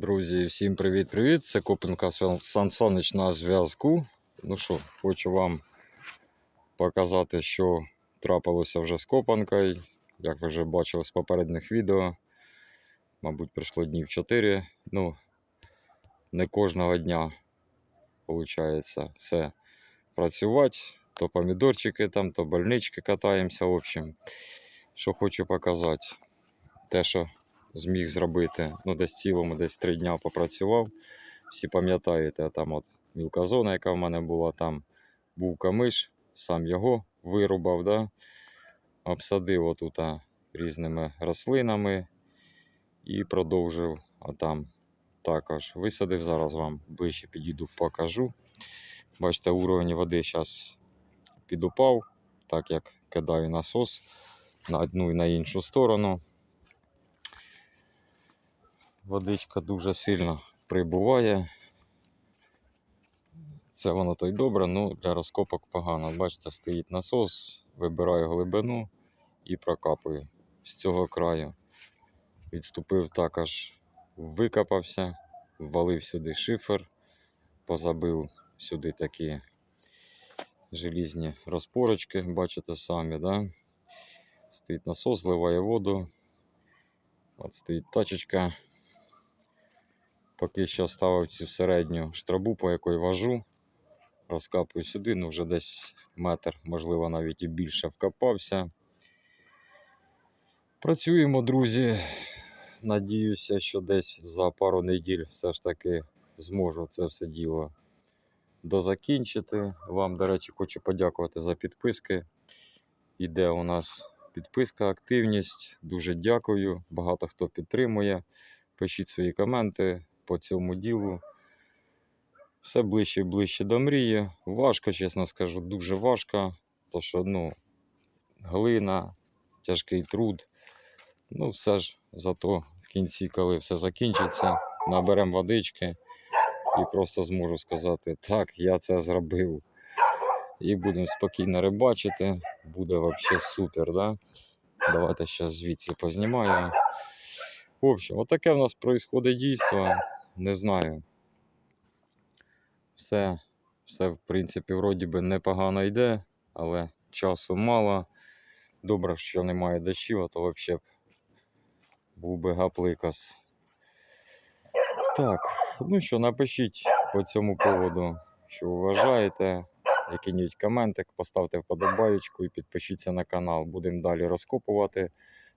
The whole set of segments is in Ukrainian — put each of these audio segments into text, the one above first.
Друзі, всім привіт-привіт! Це Копенка Сан Санич на зв'язку. Ну що, хочу вам показати, що трапилося вже з копанкою. Як ви вже бачили з попередніх відео, мабуть, пройшло днів 4. Ну, не кожного дня виходить все працювати. То помідорчики там, то больнички катаємося. В общем, що хочу показати. Те, що зміг зробити. Ну, десь цілому, десь три дня попрацював. Всі пам'ятаєте, там от мілка зона, яка в мене була, там був камиш, сам його вирубав, да? обсадив отут різними рослинами і продовжив а там також висадив. Зараз вам ближче підійду, покажу. Бачите, уровень води зараз підупав, так як кидаю насос на одну і на іншу сторону водичка дуже сильно прибуває. Це воно то й добре, ну для розкопок погано. Бачите, стоїть насос, вибираю глибину і прокапую з цього краю. Відступив також, викопався, ввалив сюди шифер, позабив сюди такі желізні розпорочки, бачите самі, да? стоїть насос, зливає воду. От стоїть тачечка. Поки що ставив цю середню штрабу, по якої важу. Розкапую сюди, ну вже десь метр, можливо, навіть і більше вкопався. Працюємо, друзі. Надіюся, що десь за пару неділь все ж таки зможу це все діло дозакінчити. Вам, до речі, хочу подякувати за підписки. Іде у нас підписка, активність. Дуже дякую. Багато хто підтримує. Пишіть свої коменти по цьому ділу. Все ближче і ближче до мрії. Важко, чесно скажу, дуже важко. То що, ну, глина, тяжкий труд. Ну, все ж зато в кінці, коли все закінчиться, наберемо водички і просто зможу сказати, так, я це зробив. І будемо спокійно рибачити. Буде взагалі супер. Да? Давайте зараз звідси познімаю. В общем, отаке в нас происходить дійство. Не знаю. Все, все, в принципі, вроді би непогано йде, але часу мало. Добре, що немає дощів, а то взагалі б був би гапликас. Так, ну що, напишіть по цьому поводу, що вважаєте. Який-небудь коментик, поставте вподобаєчку і підпишіться на канал. Будемо далі розкопувати.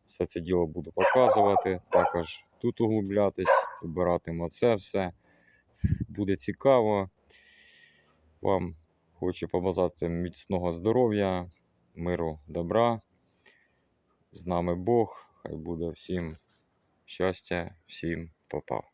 Все це діло буду показувати. Також тут углублятись, обиратиму це все. Буде цікаво. Вам хочу побажати міцного здоров'я, миру, добра. З нами Бог. Хай буде всім щастя, всім па-па.